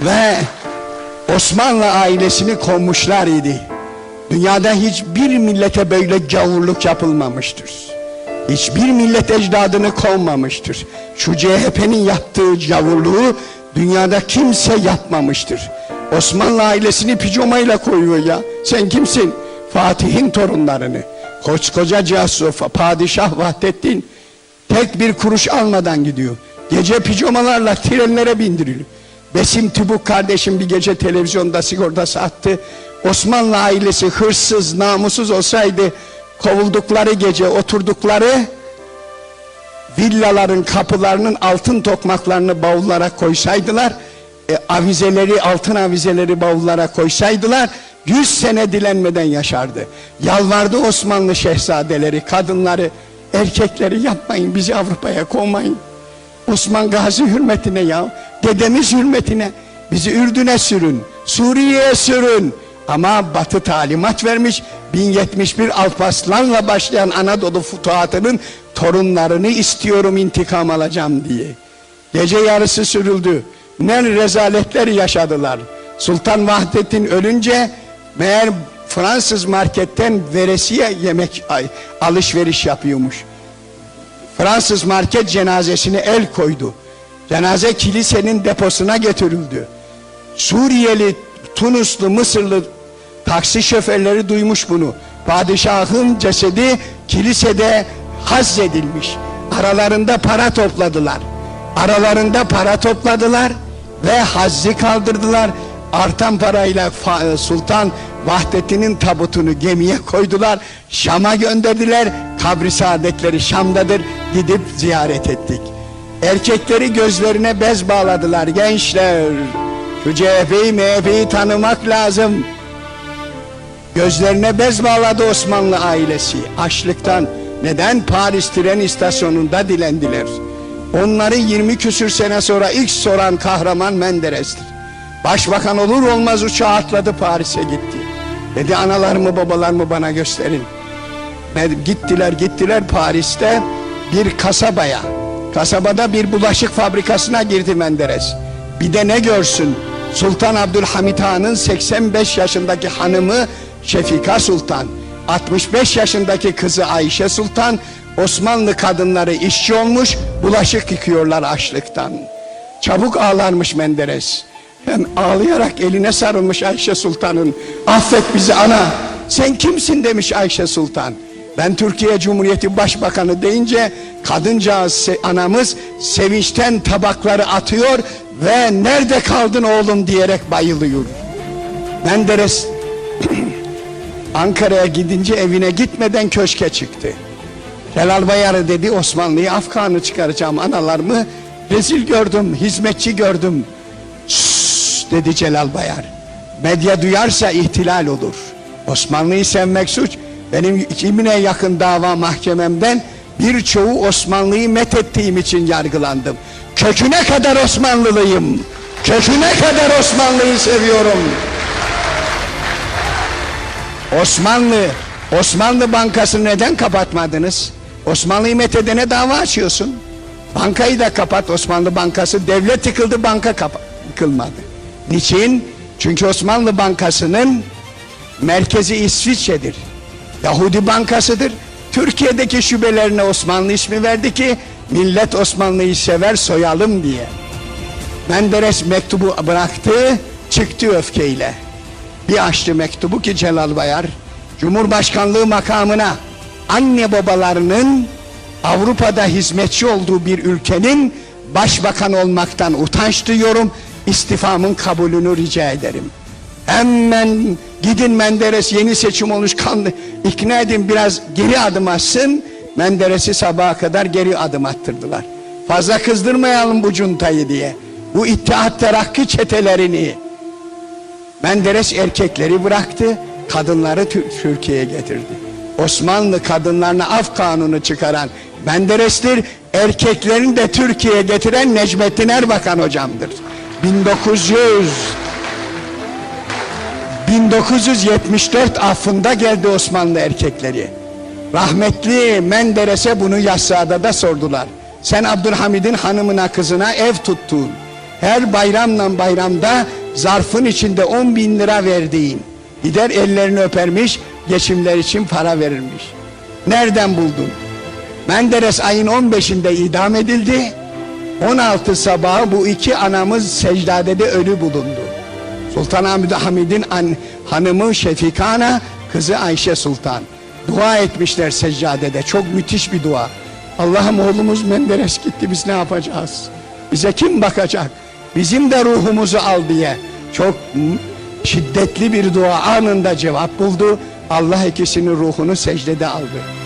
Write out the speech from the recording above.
Ve Osmanlı ailesini kovmuşlar idi. Dünyada hiçbir millete böyle gavurluk yapılmamıştır. Hiçbir millet ecdadını kovmamıştır. Şu CHP'nin yaptığı gavurluğu dünyada kimse yapmamıştır. Osmanlı ailesini pijamayla koyuyor ya. Sen kimsin? Fatih'in torunlarını. Koskoca Casufa, Padişah Vahdettin tek bir kuruş almadan gidiyor. Gece pijamalarla trenlere bindiriliyor. Besim Tübük kardeşim bir gece televizyonda sigortası attı. Osmanlı ailesi hırsız, namussuz olsaydı kovuldukları gece oturdukları villaların kapılarının altın tokmaklarını bavullara koysaydılar, e, avizeleri, altın avizeleri bavullara koysaydılar, yüz sene dilenmeden yaşardı. Yalvardı Osmanlı şehzadeleri, kadınları, erkekleri yapmayın, bizi Avrupa'ya kovmayın. Osman Gazi hürmetine ya, dedemiz hürmetine, bizi Ürdün'e sürün, Suriye'ye sürün. Ama Batı talimat vermiş, 1071 Alparslan'la başlayan Anadolu futuhatının torunlarını istiyorum intikam alacağım diye. Gece yarısı sürüldü. Ne rezaletler yaşadılar. Sultan Vahdettin ölünce meğer Fransız marketten veresiye yemek alışveriş yapıyormuş. Fransız market cenazesine el koydu. Cenaze kilisenin deposuna götürüldü. Suriyeli, Tunuslu, Mısırlı taksi şoförleri duymuş bunu. Padişahın cesedi kilisede hazzedilmiş. Aralarında para topladılar. Aralarında para topladılar ve hazzi kaldırdılar. Artan parayla Sultan Vahdettin'in tabutunu gemiye koydular. Şam'a gönderdiler. Kabri saadetleri Şam'dadır. Gidip ziyaret ettik. Erkekleri gözlerine bez bağladılar gençler. Şu CHP'yi MHP'yi tanımak lazım. Gözlerine bez bağladı Osmanlı ailesi. Açlıktan neden Paris tren istasyonunda dilendiler? Onları 20 küsür sene sonra ilk soran kahraman Menderes'tir. Başbakan olur olmaz uçağa atladı Paris'e gitti. Dedi analarımı babalarımı bana gösterin. Gittiler gittiler Paris'te bir kasabaya. Kasabada bir bulaşık fabrikasına girdi Menderes. Bir de ne görsün? Sultan Abdülhamit Han'ın 85 yaşındaki hanımı Şefika Sultan, 65 yaşındaki kızı Ayşe Sultan, Osmanlı kadınları işçi olmuş, bulaşık yıkıyorlar açlıktan. Çabuk ağlarmış Menderes. Hem ağlayarak eline sarılmış Ayşe Sultan'ın. Affet bizi ana. Sen kimsin demiş Ayşe Sultan. Ben Türkiye Cumhuriyeti Başbakanı deyince kadıncağız anamız sevinçten tabakları atıyor ve nerede kaldın oğlum diyerek bayılıyor. Menderes Ankara'ya gidince evine gitmeden köşke çıktı. Celal Bayar'ı dedi Osmanlı'yı Afgan'ı çıkaracağım analarımı rezil gördüm, hizmetçi gördüm. Şşş dedi Celal Bayar. Medya duyarsa ihtilal olur. Osmanlı'yı sevmek suç. Benim 2000'e yakın dava mahkememden birçoğu Osmanlı'yı methettiğim için yargılandım. Köküne kadar Osmanlılıyım. Köküne kadar Osmanlı'yı seviyorum. Osmanlı, Osmanlı Bankası'nı neden kapatmadınız? Osmanlı'yı methedene dava açıyorsun. Bankayı da kapat Osmanlı Bankası. Devlet yıkıldı banka yıkılmadı. Niçin? Çünkü Osmanlı Bankası'nın merkezi İsviçre'dir. Yahudi Bankası'dır. Türkiye'deki şubelerine Osmanlı ismi verdi ki millet Osmanlı'yı sever soyalım diye. Menderes mektubu bıraktı, çıktı öfkeyle. Bir açtı mektubu ki Celal Bayar, Cumhurbaşkanlığı makamına anne babalarının Avrupa'da hizmetçi olduğu bir ülkenin başbakan olmaktan utanç duyuyorum. İstifamın kabulünü rica ederim. Hemen gidin Menderes yeni seçim olmuş kanlı ikna edin biraz geri adım atsın. Menderes'i sabaha kadar geri adım attırdılar. Fazla kızdırmayalım bu cuntayı diye. Bu İttihat Terakki çetelerini. Menderes erkekleri bıraktı, kadınları Tü- Türkiye'ye getirdi. Osmanlı kadınlarına af kanunu çıkaran Menderes'tir, erkeklerini de Türkiye'ye getiren Necmettin Erbakan hocamdır. 1900 1974 affında geldi Osmanlı erkekleri. Rahmetli Menderes'e bunu Yassıada da sordular. Sen Abdülhamid'in hanımına kızına ev tuttun. her bayramla bayramda zarfın içinde 10 bin lira verdiğin. Gider ellerini öpermiş, geçimler için para verirmiş. Nereden buldun? Menderes ayın 15'inde idam edildi. 16 sabahı bu iki anamız secdadede ölü bulundu. Sultan Hamid Hamid'in an, hanımı Şefika Ana, kızı Ayşe Sultan. Dua etmişler seccadede. Çok müthiş bir dua. Allah'ım oğlumuz Menderes gitti biz ne yapacağız? Bize kim bakacak? Bizim de ruhumuzu al diye. Çok şiddetli bir dua anında cevap buldu. Allah ikisinin ruhunu secdede aldı.